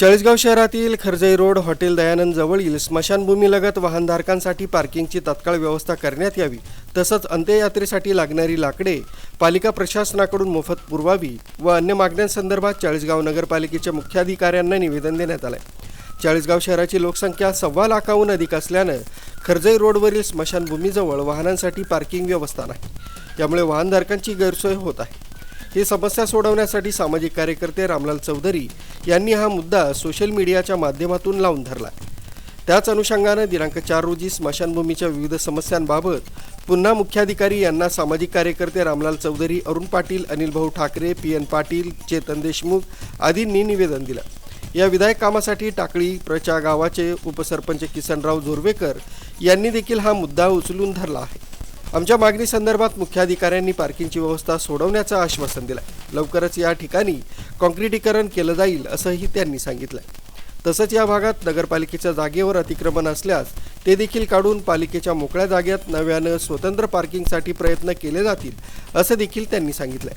चाळीसगाव शहरातील खरजई road hotel Dayanand जवळील स्मशानभूमीलगत वाहनधारकांसाठी पार्किंगची तत्काळ व्यवस्था करण्यात यावी तसंच अंत्ययात्रेसाठी लागणारी लाकडे पालिका प्रशासनाकडून मोफत पुरवावी व अन्य मागण्यांसंदर्भात चाळीसगाव नगरपालिकेच्या मुख्याधिकाऱ्यांना निवेदन देण्यात आलंय. चाळीसगाव शहराची लोकसंख्या सव्वा लाखाहून अधिक असल्यानं खरजई रोडवरील स्मशानभूमीजवळ वाहनांसाठी पार्किंग व्यवस्था नाही. त्यामुळे वाहनधारकांची गैरसोय होत आहे. ही समस्या सोडवण्यासाठी सामाजिक कार्यकर्ते रामलाल चौधरी यांनी हा मुद्दा सोशल मीडियाच्या माध्यमातून लावून धरला. त्याच अनुषंगानं दिनांक चार रोजी स्मशानभूमीच्या विविध समस्यांबाबत पुन्हा मुख्याधिकारी यांना सामाजिक कार्यकर्ते रामलाल चौधरी अरुण पाटील अनिल भाऊ ठाकरे पी एन पाटील चेतन देशमुख आदींनी निवेदन दिलं. या विधायक कामासाठी टाकळी प्रचा गावाचे उपसरपंच किसनराव जोरवेकर यांनी देखील हा मुद्दा उचलून धरला आहे. आमच्या मागणी संदर्भात मुख्याधिकाऱ्यांनी पार्किंगची व्यवस्था सोडवण्याचं आश्वासन दिलं लवकरच या ठिकाणी काँक्रिटीकरण केलं जाईल असंही त्यांनी सांगितलं तसंच या भागात नगरपालिकेच्या जागेवर अतिक्रमण असल्यास ते देखील काढून पालिकेच्या मोकळ्या जागेत नव्यानं स्वतंत्र पार्किंगसाठी प्रयत्न केले जातील असं देखील त्यांनी सांगितलंय.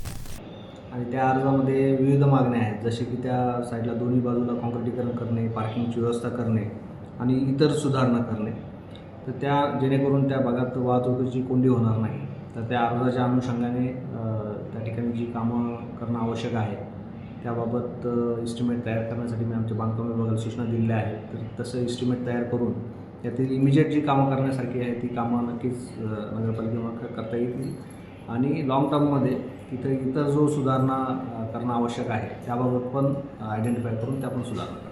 आणि त्या अर्जामध्ये विविध मागण्या आहेत जसे की त्या साईडला दोन्ही बाजूला कॉन्क्रिटीकरण करणे पार्किंगची व्यवस्था करणे आणि इतर सुधारणा करणे. तर त्या जेणेकरून त्या भागात वाहतुकीची कोंडी होणार नाही. तर त्या अर्जाच्या अनुषंगाने त्या ठिकाणी जी कामं करणं आवश्यक आहे त्याबाबत इस्टिमेट तयार करण्यासाठी मी आमच्या बांधकाम विभागाला सूचना दिलेल्या आहेत. तर तसं इस्टिमेट तयार करून त्यातील इमिजिएट जी कामं करण्यासारखी आहे ती कामं नक्कीच नगरपालिकेमार्फत करता येतील. आणि लाँग टर्ममध्ये तिथे इतर जो सुधारणा करणं आवश्यक आहे त्याबाबत पण आयडेंटिफाय करून त्या पण सुधारणा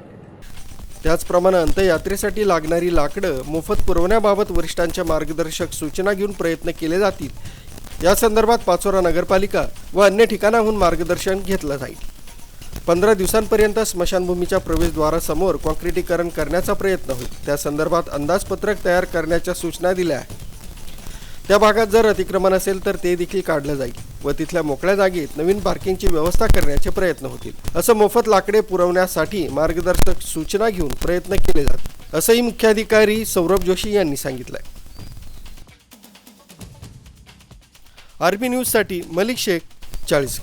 त्याचप्रमाणे अंत्ययात्रेसाठी लागणारी लाकडं मोफत पुरवण्याबाबत वरिष्ठांच्या मार्गदर्शक सूचना घेऊन प्रयत्न केले जातील. या संदर्भात पाचोरा नगरपालिका व अन्य ठिकाणाहून मार्गदर्शन घेतलं जाईल. पंधरा दिवसांपर्यंत स्मशानभूमीच्या प्रवेशद्वारासमोर कॉन्क्रिटीकरण करण्याचा प्रयत्न होईल. त्या संदर्भात अंदाजपत्रक तयार करण्याच्या सूचना दिल्या आहेत. त्या भागात जर अतिक्रमण असेल तर ते देखील काढलं जाईल. व तिथल्या मोकळ्या जागेत नवीन पार्किंगची व्यवस्था करण्याचे प्रयत्न होतील. असं मोफत लाकडे पुरवण्यासाठी मार्गदर्शक सूचना घेऊन प्रयत्न केले जातात असंही मुख्याधिकारी सौरभ जोशी यांनी सांगितलंय. आरबी न्यूजसाठी मलिक शेख चाळीस.